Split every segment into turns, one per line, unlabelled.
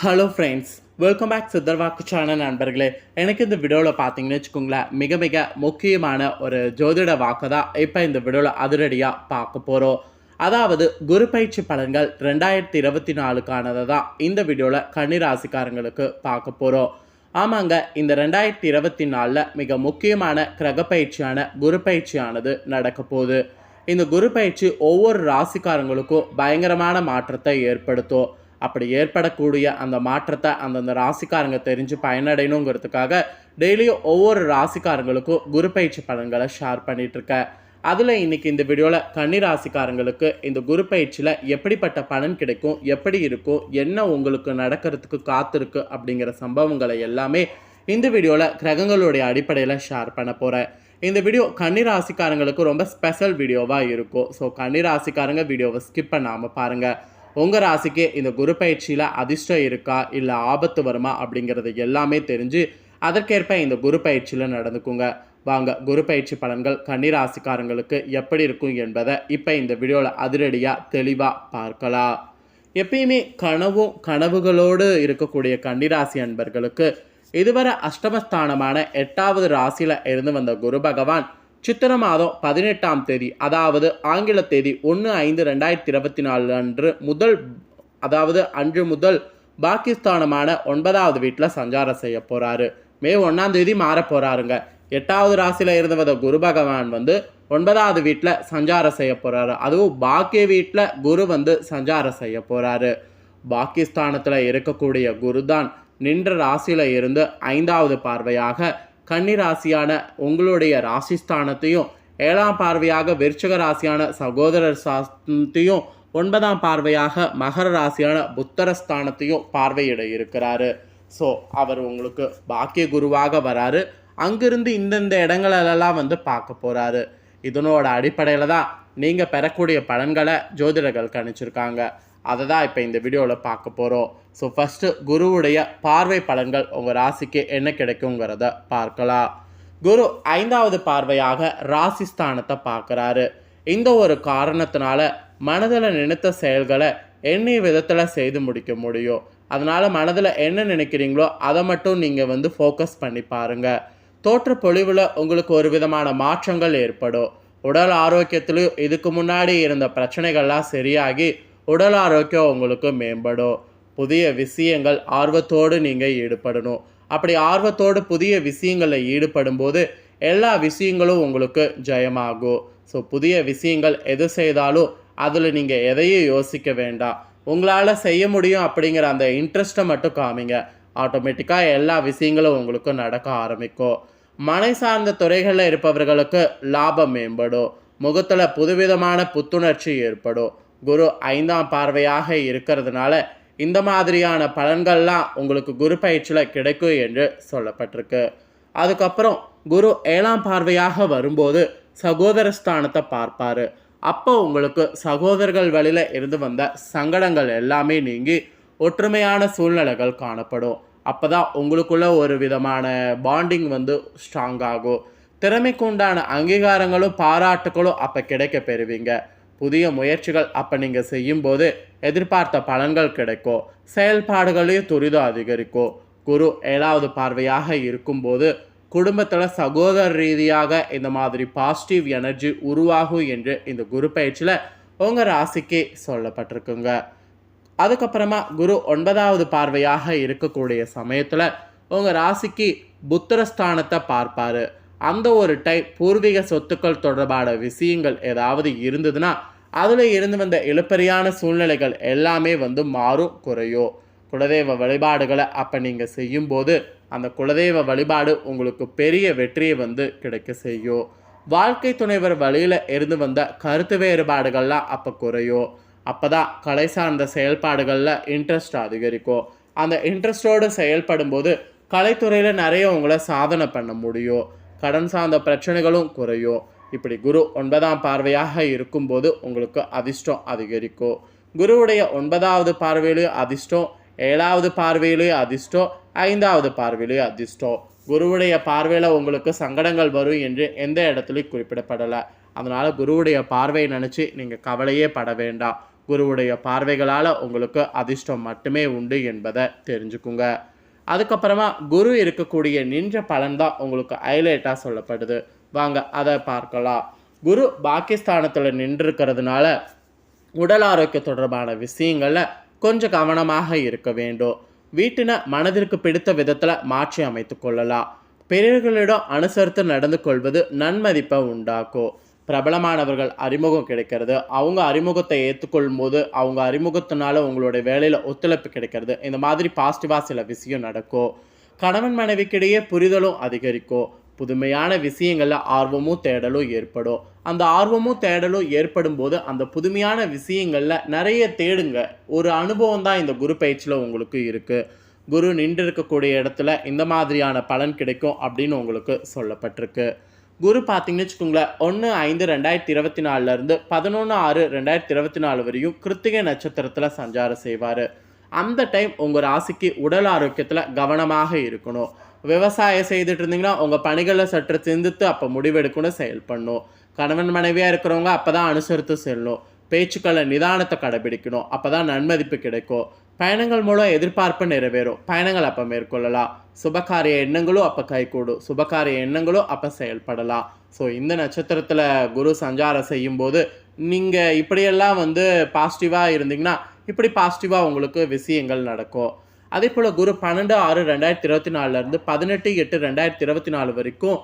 Hello friends welcome back Siddharvakku channel நண்பர்களே. எனக்கு இந்த வீடியோவில் பார்த்தீங்கன்னு வச்சுக்கோங்களேன் மிக மிக முக்கியமான ஒரு ஜோதிட வாக்கு தான் இப்போ இந்த வீடியோவில் அதிரடியாக பார்க்க போகிறோம் அதாவது குரு பயிற்சி பலன்கள் ரெண்டாயிரத்தி இருபத்தி நாலுக்கானதை தான் இந்த வீடியோவில் கன்னிராசிக்காரங்களுக்கு பார்க்க போகிறோம் ஆமாங்க இந்த ரெண்டாயிரத்தி இருபத்தி நாலில் மிக முக்கியமான கிரக பயிற்சியான குரு பயிற்சியானது நடக்க போகுது. இந்த குரு பயிற்சி ஒவ்வொரு ராசிக்காரங்களுக்கும் பயங்கரமான மாற்றத்தை ஏற்படுத்தும். அப்படி ஏற்படக்கூடிய அந்த மாற்றத்தை அந்தந்த ராசிக்காரங்க தெரிஞ்சு பயனடையணுங்கிறதுக்காக டெய்லியும் ஒவ்வொரு ராசிக்காரங்களுக்கும் குரு பயிற்சி பலன்களை ஷேர் பண்ணிகிட்ருக்கேன் அதில் இன்னைக்கு இந்த வீடியோவில் கன்னி ராசிக்காரங்களுக்கு இந்த குரு பயிற்சியில் எப்படிப்பட்ட பலன் கிடைக்கும் எப்படி இருக்கும் என்ன உங்களுக்கு நடக்கிறதுக்கு காத்திருக்கு அப்படிங்கிற சம்பவங்களை எல்லாமே இந்த வீடியோவில் கிரகங்களுடைய அடிப்படையில் ஷேர் பண்ண போகிறேன் இந்த வீடியோ கன்னி ராசிக்காரங்களுக்கு ரொம்ப ஸ்பெஷல் வீடியோவாக இருக்கும். ஸோ கன்னி ராசிக்காரங்க வீடியோவை ஸ்கிப் பண்ணாமல் பாருங்கள் உங்கள் ராசிக்கு இந்த குரு பயிற்சியில் அதிர்ஷ்டம் இருக்கா? இல்லை ஆபத்து வருமா? அப்படிங்கிறது எல்லாமே தெரிஞ்சு அதற்கேற்ப இந்த குரு பயிற்சியில் நடந்துக்குங்க. வாங்க குரு பயிற்சி பலன்கள் கன்னிராசிக்காரங்களுக்கு எப்படி இருக்கும் என்பதை இப்போ இந்த வீடியோவில் அதிரடியாக தெளிவாக பார்க்கலாம். எப்பயுமே கனவும் கனவுகளோடு இருக்கக்கூடிய கன்னிராசி அன்பர்களுக்கு இதுவரை அஷ்டமஸ்தானமான எட்டாவது ராசியில் இருந்து வந்த குரு பகவான் சித்திர மாதம் பதினெட்டாம் தேதி அதாவது ஆங்கில தேதி ஒன்று ஐந்து ரெண்டாயிரத்தி இருபத்தி நாலு அன்று முதல் அதாவது அன்று முதல் பாகிஸ்தானமான ஒன்பதாவது வீட்டில் சஞ்சாரம் செய்ய போகிறாரு மே ஒன்றாம் தேதி மாற போகிறாருங்க எட்டாவது ராசியில் இருந்து வந்த குரு பகவான் வந்து ஒன்பதாவது வீட்டில் சஞ்சாரம் செய்ய போகிறாரு அதுவும் பாக்கிய வீட்டில் குரு வந்து சஞ்சாரம் செய்ய போகிறாரு பாகிஸ்தானத்தில் இருக்கக்கூடிய குரு தான் நின்ற ராசியில் இருந்து ஐந்தாவது பார்வையாக கன்னி ராசியான உங்களுடைய ராசிஸ்தானத்தையும் ஏழாம் பார்வையாக விருச்சக ராசியான சகோதரர் சாத்தையும் ஒன்பதாம் பார்வையாக மகர ராசியான புத்தரஸ்தானத்தையும் பார்வையிட இருக்கிறாரு. ஸோ அவர் உங்களுக்கு பாக்கிய குருவாக வராரு. அங்கிருந்து இந்தந்த இடங்களெல்லாம் வந்து பார்க்க போகிறாரு இதனோட அடிப்படையில் தான் நீங்கள் பெறக்கூடிய பலன்களை ஜோதிடர்கள் கணிச்சிருக்காங்க. அதை தான் இப்போ இந்த வீடியோவில் பார்க்க போகிறோம் ஸோ ஃபஸ்ட்டு குருவுடைய பார்வை பலன்கள் உங்கள் ராசிக்கு என்ன கிடைக்குங்கிறத பார்க்கலாம். குரு ஐந்தாவது பார்வையாக ராசிஸ்தானத்தை பார்க்குறாரு. இந்த ஒரு காரணத்தினால மனதில் நினைத்த செயல்களை என்ன விதத்தில் செய்து முடிக்க முடியும்? அதனால் மனதில் என்ன நினைக்கிறீங்களோ அதை மட்டும் நீங்கள் வந்து ஃபோக்கஸ் பண்ணி பாருங்கள் தோற்ற பொழிவில் உங்களுக்கு ஒரு விதமான மாற்றங்கள் ஏற்படும். உடல் ஆரோக்கியத்திலையும் இதுக்கு முன்னாடி இருந்த பிரச்சனைகள்லாம் சரியாகி உடல் ஆரோக்கியம் உங்களுக்கு மேம்படும். புதிய விஷயங்கள் ஆர்வத்தோடு நீங்கள் ஈடுபடணும். அப்படி ஆர்வத்தோடு புதிய விஷயங்களில் ஈடுபடும் போது எல்லா விஷயங்களும் உங்களுக்கு ஜெயமாகும். ஸோ புதிய விஷயங்கள் எது செய்தாலும் அதில் நீங்கள் எதையும் யோசிக்க வேண்டாம். உங்களால் செய்ய முடியும் அப்படிங்கிற அந்த இன்ட்ரெஸ்ட்டை மட்டும் காமிங்க. ஆட்டோமேட்டிக்காக எல்லா விஷயங்களும் உங்களுக்கு நடக்க ஆரம்பிக்கும். மனை சார்ந்த துறைகளில் இருப்பவர்களுக்கு லாபம் மேம்படும். முகத்தில் புதுவிதமான புத்துணர்ச்சி ஏற்படும். குரு ஐந்தாம் பார்வையாக இருக்கிறதுனால இந்த மாதிரியான பலன்கள்லாம் உங்களுக்கு குரு பயிற்சியில் கிடைக்கும் என்று சொல்லப்பட்டிருக்கு. அதுக்கப்புறம் குரு ஏழாம் பார்வையாக வரும்போது சகோதர ஸ்தானத்தை பார்ப்பார். அப்போ உங்களுக்கு சகோதரர்கள் வழியில் இருந்து வந்த சங்கடங்கள் எல்லாமே நீங்கி ஒற்றுமையான சூழ்நிலைகள் காணப்படும். அப்போ தான் உங்களுக்குள்ள ஒரு விதமான பாண்டிங் வந்து ஸ்ட்ராங் ஆகும். திறமைக்கு உண்டான அங்கீகாரங்களும் பாராட்டுகளும் அப்போ கிடைக்க பெறுவீங்க. புதிய முயற்சிகள் அப்போ நீங்கள் செய்யும்போது எதிர்பார்த்த பலன்கள் கிடைக்கும் செயல்பாடுகளையும் துரிதம் அதிகரிக்கும் குரு ஏழாவது பார்வையாக இருக்கும்போது குடும்பத்தில் சகோதர ரீதியாக இந்த மாதிரி பாசிட்டிவ் எனர்ஜி உருவாகும் என்று இந்த குரு பயிற்சியில் உங்கள் ராசிக்கு சொல்லப்பட்டிருக்குங்க. அதுக்கப்புறமா குரு ஒன்பதாவது பார்வையாக இருக்கக்கூடிய சமயத்தில் உங்கள் ராசிக்கு புத்திரஸ்தானத்தை பார்ப்பார். அந்த ஒரு டைப் பூர்வீக சொத்துக்கள் தொடர்பான விஷயங்கள் ஏதாவது இருந்ததுன்னா அதில் இருந்து வந்த இழுப்பறியான சூழ்நிலைகள் எல்லாமே வந்து மாறும் குறையும். குலதெய்வ வழிபாடுகளை அப்போ நீங்கள் செய்யும்போது அந்த குலதெய்வ வழிபாடு உங்களுக்கு பெரிய வெற்றியை வந்து கிடைக்க செய்யும். வாழ்க்கை துணைவர் வழியில் இருந்து வந்த கருத்து வேறுபாடுகள்லாம் அப்போ குறையும். அப்போ தான் கலை சார்ந்த செயல்பாடுகளில் இன்ட்ரெஸ்ட் அதிகரிக்கும். அந்த இன்ட்ரெஸ்டோடு செயல்படும் போது கலைத்துறையில் நிறைய உங்களை சாதனை பண்ண முடியும். கடன் சார்ந்த பிரச்சனைகளும் குறையும். இப்படி குரு ஒன்பதாம் பார்வையாக இருக்கும்போது உங்களுக்கு அதிர்ஷ்டம் அதிகரிக்கும். குருவுடைய ஒன்பதாவது பார்வையிலையும் அதிர்ஷ்டம் ஏழாவது பார்வையிலேயே அதிர்ஷ்டம் ஐந்தாவது பார்வையிலையும் அதிர்ஷ்டம். குருவுடைய பார்வையில் உங்களுக்கு சங்கடங்கள் வரும் என்று எந்த இடத்துலையும் குறிப்பிடப்படலை. அதனால் குருவுடைய பார்வையை நினச்சி நீங்கள் கவலையே பட வேண்டாம். குருவுடைய பார்வைகளால் உங்களுக்கு அதிர்ஷ்டம் மட்டுமே உண்டு என்பதை தெரிஞ்சுக்குங்க. அதுக்கப்புறமா குரு இருக்கக்கூடிய நின்ற பலன்தான் உங்களுக்கு ஹைலைட்டாக சொல்லப்படுது. வாங்க அதை பார்க்கலாம். குரு பாகிஸ்தானத்தில் நின்றுருக்கிறதுனால உடல் ஆரோக்கிய தொடர்பான விஷயங்களில் கொஞ்சம் கவனமாக இருக்க வேண்டும். வீட்டின மனதிற்கு பிடித்த விதத்தில் மாற்றி அமைத்து கொள்ளலாம். பெரியவர்களிடம் அனுசரித்து நடந்து கொள்வது நன்மதிப்பை உண்டாக்கும். பிரபலமானவர்கள் அறிமுகம் கிடைக்கிறது. அவங்க அறிமுகத்தை ஏற்றுக்கொள்ளும் போது அவங்க அறிமுகத்தினால உங்களுடைய வேலையில் ஒத்துழைப்பு கிடைக்கிறது. இந்த மாதிரி பாசிட்டிவாக சில விஷயம் நடக்கும் கணவன் மனைவிக்கிடையே புரிதலும் அதிகரிக்கும் புதுமையான விஷயங்களில் ஆர்வமும் தேடலும் ஏற்படும் அந்த ஆர்வமும் தேடலும் ஏற்படும் போது அந்த புதுமையான விஷயங்களில் நிறைய தேடுங்க. ஒரு அனுபவம் தான் இந்த குரு பயிற்சியில் உங்களுக்கு இருக்குது குரு நின்று இருக்கக்கூடிய இடத்துல இந்த மாதிரியான பலன் கிடைக்கும் அப்படின்னு உங்களுக்கு சொல்லப்பட்டிருக்கு. குரு பார்த்தீங்கன்னு வச்சுக்கோங்களேன் ஒன்று ஐந்து ரெண்டாயிரத்தி இருபத்தி நாலுலேருந்து பதினொன்று ஆறு ரெண்டாயிரத்தி இருபத்தி நாலு வரையும் கிருத்திகை நட்சத்திரத்தில் சஞ்சாரம் செய்வார். அந்த டைம் உங்கள் ராசிக்கு உடல் ஆரோக்கியத்தில் கவனமாக இருக்கணும். விவசாயம் செய்துட்டு இருந்தீங்கன்னா உங்கள் பணிகளை சற்று சிந்தித்து அப்போ முடிவெடுக்கணும் செயல்படணும் கணவன் மனைவியாக இருக்கிறவங்க அப்போ தான் அனுசரித்து செல்லணும். பேச்சுக்களை நிதானத்தை கடைபிடிக்கணும். அப்போ தான் நன்மதிப்பு கிடைக்கும். பயணங்கள் மூலம் எதிர்பார்ப்பு நிறைவேறும். பயணங்கள் அப்போ மேற்கொள்ளலாம். சுபகாரிய எண்ணங்களும் அப்போ கைகூடும். சுபகாரிய எண்ணங்களும் அப்போ செயல்படலாம். ஸோ இந்த நட்சத்திரத்தில் குரு சஞ்சாரம் செய்யும்போது நீங்கள் இப்படியெல்லாம் வந்து பாசிட்டிவாக இருந்தீங்கன்னா இப்படி பாசிட்டிவாக உங்களுக்கு விஷயங்கள் நடக்கும். அதே போல் குரு பன்னெண்டு ஆறு ரெண்டாயிரத்தி இருபத்தி நாலுலேருந்து பதினெட்டு எட்டு ரெண்டாயிரத்தி இருபத்தி நாலு வரைக்கும்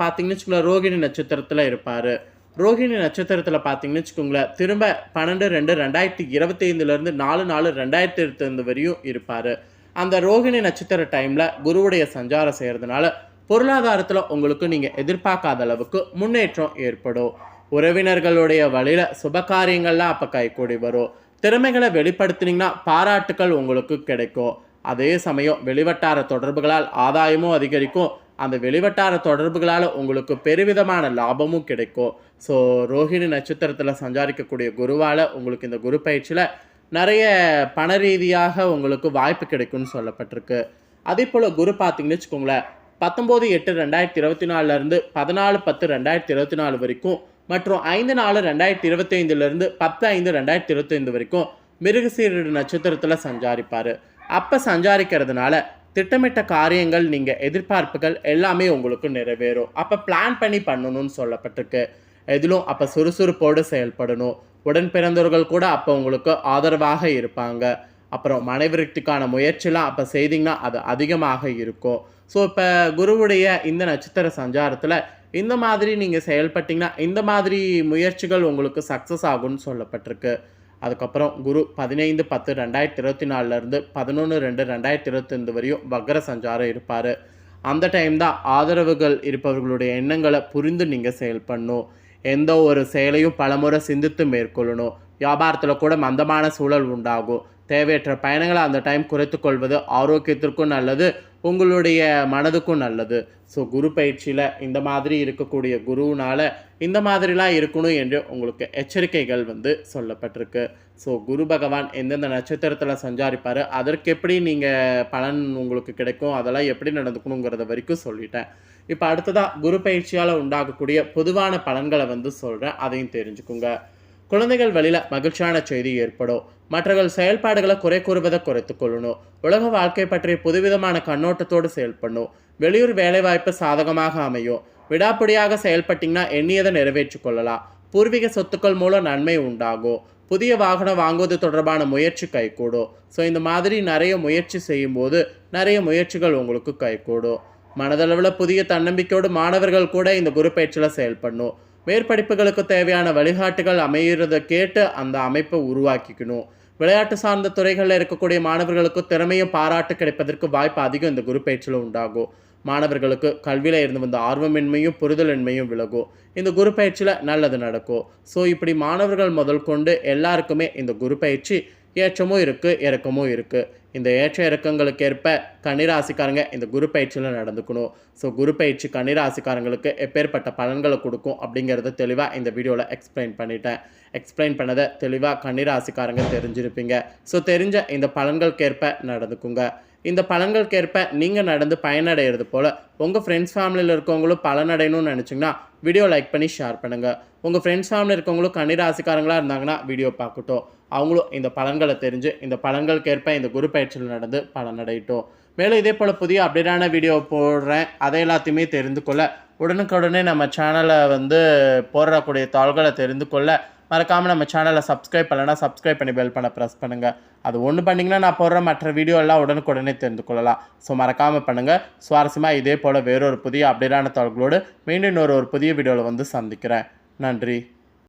பார்த்தீங்கன்னு வச்சுக்கோங்களேன் ரோகிணி நட்சத்திரத்தில் இருப்பார். ரோகிணி நட்சத்திரத்தில் பார்த்தீங்கன்னு வச்சுக்கோங்களேன் திரும்ப பன்னெண்டு ரெண்டு ரெண்டாயிரத்தி இருபத்தைந்துலேருந்து நாலு நாலு ரெண்டாயிரத்தி இருபத்தைந்து வரையும் இருப்பார். அந்த ரோகிணி நட்சத்திர டைமில் குருவுடைய சஞ்சாரம் செய்கிறதுனால பொருளாதாரத்தில் உங்களுக்கு நீங்கள் எதிர்பார்க்காத அளவுக்கு முன்னேற்றம் ஏற்படும். உறவினர்களுடைய வழியில் சுபகாரியங்கள்லாம் அப்போ கைகூடி வரும். திறமைகளை வெளிப்படுத்தினீங்கன்னா பாராட்டுக்கள் உங்களுக்கு கிடைக்கும். அதே சமயம் வெளிவட்டார தொடர்புகளால் ஆதாயமும் அதிகரிக்கும். அந்த வெளிவட்டார தொடர்புகளால் உங்களுக்கு பெருவிதமான லாபமும் கிடைக்கும். ஸோ ரோஹிணி நட்சத்திரத்தில் சஞ்சாரிக்கக்கூடிய குருவால் உங்களுக்கு இந்த குரு பயிற்சியில் நிறைய பண ரீதியாக உங்களுக்கு வாய்ப்பு கிடைக்கும்னு சொல்லப்பட்டிருக்கு. அதே போல் குரு பார்த்தீங்கன்னு வச்சுக்கோங்களேன் பத்தொம்போது எட்டு ரெண்டாயிரத்தி இருபத்தி நாலுலேருந்து பதினாலு பத்து ரெண்டாயிரத்தி இருபத்தி நாலு வரைக்கும் மற்றும் ஐந்து நாலு ரெண்டாயிரத்தி இருபத்தைந்துலேருந்து பத்து ஐந்து ரெண்டாயிரத்தி இருபத்தைந்து வரைக்கும் மிருகசீரடு நட்சத்திரத்தில் சஞ்சாரிப்பார். அப்போ சஞ்சாரிக்கிறதுனால திட்டமிட்ட காரியங்கள் நீங்கள் எதிர்பார்ப்புகள் எல்லாமே உங்களுக்கு நிறைவேறும். அப்போ பிளான் பண்ணி பண்ணணும்னு சொல்லப்பட்டிருக்கு. எதிலும் அப்போ சுறுசுறுப்போடு செயல்படணும். உடன் பிறந்தவர்கள் கூட அப்போ உங்களுக்கு ஆதரவாக இருப்பாங்க. அப்புறம் மனைவிருத்திக்கான முயற்சிலாம் அப்போ செய்தீங்கன்னா அது அதிகமாக இருக்கும். ஸோ இப்போ குருவுடைய இந்த நட்சத்திர சஞ்சாரத்தில் இந்த மாதிரி நீங்கள் செயல்பட்டீங்கன்னா இந்த மாதிரி முயற்சிகள் உங்களுக்கு சக்ஸஸ் ஆகும்னு சொல்லப்பட்டிருக்கு. அதுக்கப்புறம் குரு பதினைந்து பத்து ரெண்டாயிரத்தி இருபத்தி நாலுலேருந்து பதினொன்று ரெண்டு ரெண்டாயிரத்தி இருபத்தைந்து வரையும் வக்கர சஞ்சாரம் இருப்பார். அந்த டைம் தான் ஆதரவுகள் இருப்பவர்களுடைய எண்ணங்களை புரிந்து நீங்கள் செயல்படணும் எந்த ஒரு செயலையும் பலமுறை சிந்தித்து மேற்கொள்ளணும். வியாபாரத்தில் கூட மந்தமான சூழல் உண்டாகும். தேவையற்ற பயணங்களை அந்த டைம் குறைத்து கொள்வது ஆரோக்கியத்திற்கும் நல்லது உங்களுடைய மனதுக்கும் நல்லது. ஸோ குரு பயிற்சியில் இந்த மாதிரி இருக்கக்கூடிய குருவினால் இந்த மாதிரிலாம் இருக்கணும் என்று உங்களுக்கு எச்சரிக்கைகள் வந்து சொல்லப்பட்டிருக்கு. ஸோ குரு பகவான் எந்தெந்த நட்சத்திரத்தில் சஞ்சாரிப்பார் அதற்கு எப்படி நீங்கள் பலன் உங்களுக்கு கிடைக்கும் அதெல்லாம் எப்படி நடந்துக்கணுங்கிறத வரைக்கும் சொல்லிட்டேன். இப்போ அடுத்ததாக குரு பயிற்சியால் உண்டாகக்கூடிய பொதுவான பலன்களை வந்து சொல்கிறேன் அதையும் தெரிஞ்சுக்குங்க. குழந்தைகள் வழியில் மகிழ்ச்சியான செய்தி ஏற்படும். மற்றவர்கள் செயல்பாடுகளை குறை கூறுவதை குறைத்துக் கொள்ளணும். உலக வாழ்க்கை பற்றிய புதுவிதமான கண்ணோட்டத்தோடு செயல்படணும். வெளியூர் வேலைவாய்ப்பு சாதகமாக அமையும். விடாப்பிடியாக செயல்பட்டீங்கன்னா எண்ணியதை நிறைவேற்றிக் கொள்ளலாம். பூர்வீக சொத்துக்கள் மூலம் நன்மை உண்டாகும். புதிய வாகனம் வாங்குவது தொடர்பான முயற்சி கைகூடும். ஸோ இந்த மாதிரி நிறைய முயற்சி செய்யும்போது நிறைய முயற்சிகள் உங்களுக்கு கைகூடும். மனதளவில் புதிய தன்னம்பிக்கையோடு மாணவர்கள் கூட இந்த குரு பயிற்சியில் செயல்படணும். மேற்படிப்புகளுக்கு தேவையான வழிகாட்டுகள் அமைகிறத கேட்டு அந்த அமைப்பை உருவாக்கிக்கணும். விளையாட்டு சார்ந்த துறைகளில் இருக்கக்கூடிய மாணவர்களுக்கு திறமையும் பாராட்டு கிடைப்பதற்கு வாய்ப்பு அதிகம் இந்த குரு பயிற்சியில் உண்டாகும். மாணவர்களுக்கு கல்வியில் இருந்து வந்த ஆர்வமின்மையும் புரிதலின்மையும் விலகும். இந்த குரு பயிற்சியில் நல்லது நடக்கும். ஸோ இப்படி மாணவர்கள் முதல் கொண்டு எல்லாருக்குமே இந்த குரு பயிற்சி ஏற்றமும் இருக்குது இறக்கமும் இருக்குது இந்த ஏற்ற இறக்கங்களுக்கு ஏற்ப கன்னிராசிக்காரங்க இந்த குரு பயிற்சியில் நடந்துக்கணும். ஸோ குரு பயிற்சி கன்னிராசிக்காரங்களுக்கு எப்பேற்பட்ட பலன்களை கொடுக்கும் அப்படிங்கிறத தெளிவாக இந்த வீடியோவில் எக்ஸ்பிளைன் பண்ணிட்டேன். எக்ஸ்பிளைன் பண்ணதை தெளிவாக கன்னிராசிக்காரங்க தெரிஞ்சிருப்பீங்க. ஸோ தெரிஞ்ச இந்த பலன்களுக்கேற்ப நடந்துக்குங்க. இந்த பலன்களுக்கேற்ப நீங்கள் நடந்து பயனடைகிறது போல் உங்கள் ஃப்ரெண்ட்ஸ் ஃபேமிலியில் இருக்கவங்களும் பலனடையணும்னு நினச்சிங்கன்னா வீடியோ லைக் பண்ணி ஷேர் பண்ணுங்கள் உங்கள் ஃப்ரெண்ட்ஸ் ஃபேமிலியில் இருக்கவங்களும் கன்னிராசிக்காரங்களாக இருந்தாங்கன்னா வீடியோ பார்க்கட்டும். அவங்களும் இந்த பலன்களை தெரிஞ்சு இந்த பலன்களுக்கேற்ப இந்த குரு பயிற்சியில் நடந்து பலனடையட்டும் மேலும் இதே போல் புதிய அப்டேட்டான வீடியோ போடுறேன். அதை எல்லாத்தையுமே தெரிந்து கொள்ள உடனுக்குடனே நம்ம சேனலை வந்து போடுறக்கூடிய தாள்களை தெரிந்து கொள்ள மறக்காமல் நம்ம சேனலை சப்ஸ்கிரைப் பண்ணலைன்னா சப்ஸ்கிரைப் பண்ணி பெல் பண்ண ப்ரெஸ் பண்ணுங்கள் அது ஒன்று பண்ணிங்கன்னா நான் போடுற மற்ற வீடியோ எல்லாம் உடனுக்குடனே தெரிந்து கொள்ளலாம். ஸோ மறக்காமல் பண்ணுங்கள் சுவாரஸ்யமாக இதே போல் வேறொரு புதிய அப்டேட்டான தாள்களோடு மீண்டும் இன்னொரு ஒரு புதிய வீடியோவில் வந்து சந்திக்கிறேன். நன்றி.